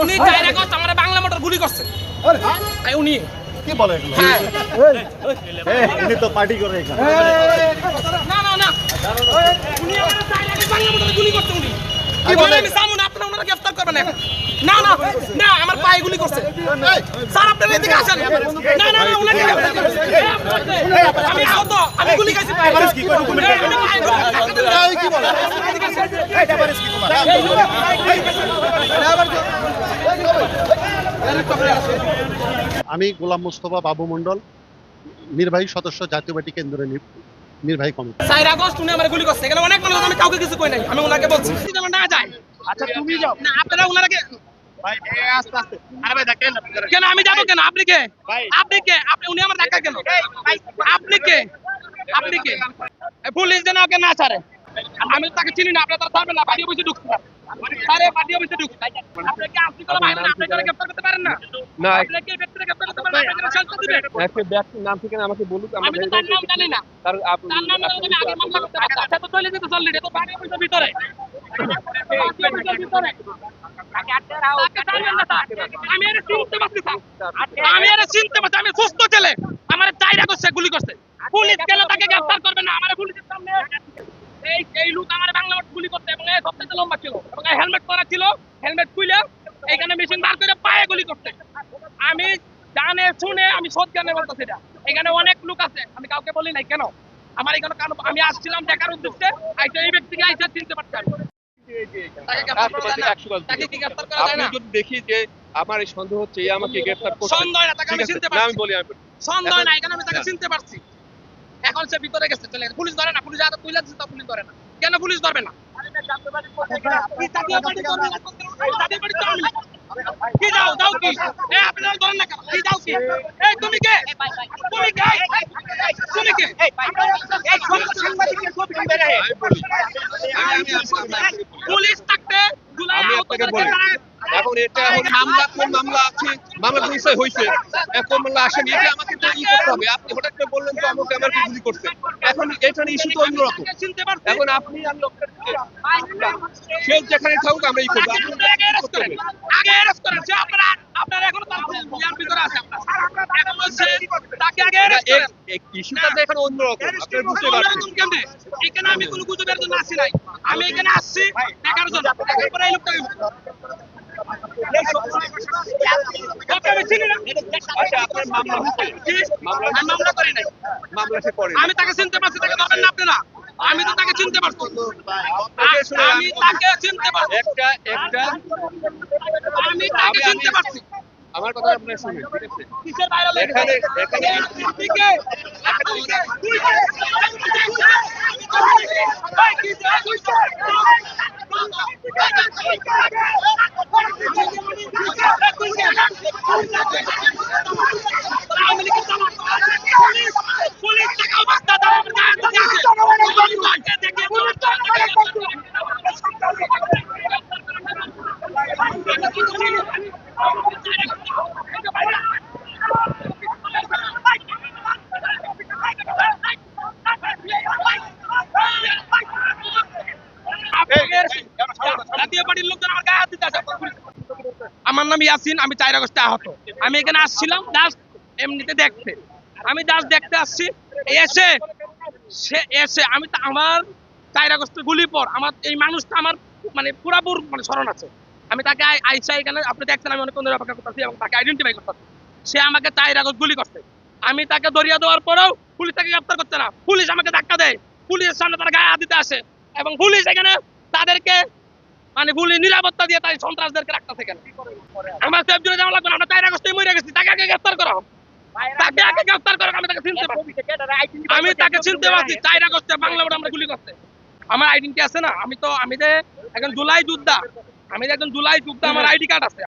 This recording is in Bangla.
উনি ডাইরেক্ট আগস্ট আমার বাংলা মোটর গুলি করছে। এই উনি। কি বলে? হ্যাঁ। এই, উনি তো পার্টি করে এখানে না না না উনি আমার চার আগস্ট বাংলা মোটর গুলি করছে উনি কি বলে আমি সামু না আপনারা ওনারা গ্রেফতার করবেন এখন না না না আমার পায়ে গুলি করছে স্যার আপনারা এদিকে আসেন না না না আমি আহত আমি গুলি খাইছি কি করে? এই, কি বলে? এই, এবারে কি তোমার? আমি গোলাম মোস্তফা বাবু মন্ডল নির্বাহী সদস্য জাতীয় পার্টি কেন্দ্রের নির- নির্বাহী কমিটি চার আগস্ট উনি আমার গুলি করছে এখানে অনেক মানুষ আমি কাউকে কিছু কই নাই আমি ওনাকে বলছি না যায় আচ্ছা তুমি যাও না আপনারা ওনারাকে ভাই আস্তে আস্তে আরে ভাই দেখেন কেন আমি যাব কেন আপনি কে আপনি কে আপনি উনি আমার ধাক্কা কেন আপনি কে আপনি কে পুলিশ যেন ওকে না ছাড়ে আমি তাকে চিনি না আপনারা ছাড়বেন না পার্টি অফিসে ঢুকতে পারেন আরে পার্টি ঢুক আপনি কি আপনি কোনো বাইরে আপনি কোনো গ্রেফতার করতে পারেন না না আপনি কি ব্যক্তিকে গ্রেফতার করতে পারেন না আপনি শান্ত দিবেন একটা ব্যক্তির নাম ঠিকানা আমাকে বলুক আমি তো তার নাম জানি না তার আপ- তার নাম আমি আগে মামলা করতে পারতাম আচ্ছা তো চলে যেতে চললি তো ভিতরে আমি এর চিনতে পারছি আমি এর চিনতে পারছি। আমি সুস্থ ছেলে। আমার চাইরা করছে গুলি করছে। পুলিশ কেন তাকে গ্রেফতার করবে না। আমার পুলিশের সামনে এই এই লোক আমার বাংলা গুলি করতে এবং এই সবথেকে লম্বা ছিল এবং হেলমেট পরা ছিল। হেলমেট খুলে এইখানে মেশিন বার করে পায়ে গুলি করতে আমি জানে শুনে আমি সৎ জ্ঞানে বলতেছি এটা এখানে অনেক লোক আছে। আমি কাউকে বলি নাই কেন? আমার এখানে আমি আসছিলাম দেখার উদ্দেশ্যে। আইসা এই ব্যক্তিকে আইসা চিনতে পারতাম আপনি যদি দেখি যে আমার এই সন্দেহ হচ্ছে এই আমাকে গ্রেফতার করছে সন্দেহ না, তাকে আমি চিনতে না আমি পারছি। বলি আমি বলি। সন্দেহ না এখানে আমি তাকে হ্যাঁ। চিনতে পারছি এখন সে ভিতরে গেছে চলে গেছে পুলিশ ধরে না পুলিশ হাতে তুলে দিচ্ছে তা পুলিশ ধরে না কেন পুলিশ ধরবে না কি? এই তো আমি। কি এ আপনারা ধরেন না কেন? কি যাও কি এই তুমি কে তুমি কে তুমি কে আমি- পুলিশ থাকতে আমি আপনাকে বলি এখন এটা মামলা কোন মামলা আছে? মামলা বিষয় হয়েছে এখন মামলা আসেনি এটা আমাকে তো ই করতে হবে। আপনি হঠাৎ করে বললেন তো আমাকে আমাকে গুলি করছে এখন এটা ইস্যু তো অন্যরকম। এখন আপনি আমি লোকের সে যেখানে থাকুক আমরা ই করব আগে অ্যারেস্ট করেন আগে অ্যারেস্ট করেন। সে আপনারা আপনারা এখনও তার ভিতরে আছে আপনারা। এখন বলছে তাকে আগে অ্যারেস্ট করেন। ইস্যুটা তো এখন অন্যরকম আপনি বুঝতে পারছেন। কেমনে? এখানে আমি কোনো গুজবের জন্য আসি নাই। আমি এখানে আসছি দেখার জন্য। এরপরে এই লোকটাকে আমি চিনি না। আচ্ছা আমি তাকে চিনতে পারছি তাকে ধরবেন না আপনারা আমি তো তাকে চিনতে পারছি। আমি তাকে চিনতে পারছি। একটা একটা। আমি তাকে চিনতে পারছি। আমার কথা আপনার শুনুন ঠিক আছে? এখানে এখানে আমার নাম ইয়াসিন, আমি চার আগস্টে আহত। আমি এখানে আসছিলাম জাস্ট এমনিতে দেখতে। আমি দাস দেখতে আসছি। এসে, সে এসে, আমি আমার চার আগস্টের গুলি পর আমার এই মানুষটা আমার মানে পুরাপুর মানে স্মরণ আছে। আমি তাকে আইসা এখানে আপনি দেখছেন আমি অনেকক্ষণ ধরে অপেক্ষা করতেছি এবং তাকে আইডেন্টিফাই করতেছি। সে আমাকে চার আগস্ট গুলি করছে। আমি তাকে দরিয়া দেওয়ার পরেও পুলিশ তাকে গ্রেপ্তার করছে না। পুলিশ আমাকে ধাক্কা দেয়। পুলিশের সামনে তার গায়ে দিতে আসে এবং পুলিশ এখানে তাদেরকে মানে পুলিশ নিরাপত্তা দিয়ে তাই সন্ত্রাসদেরকে রাখতেছে কেন আমার সেফ জোনে যাওয়া লাগবে না, আমরা চার আগস্টে মরে গেছি। তাকে আগে গ্রেফতার করা। হোক তাকে আগে গ্রেফতার করো আমি তাকে চিনতে আমি তাকে চিনতে পারছি চার আগস্টে বাংলা আমরা গুলি করতে আমার আইডেন্টি আছে না? আমি তো আমি যে এখন জুলাই যোদ্ধা আমি একজন জুলাই যোদ্ধা আমার আইডি কার্ড আছে।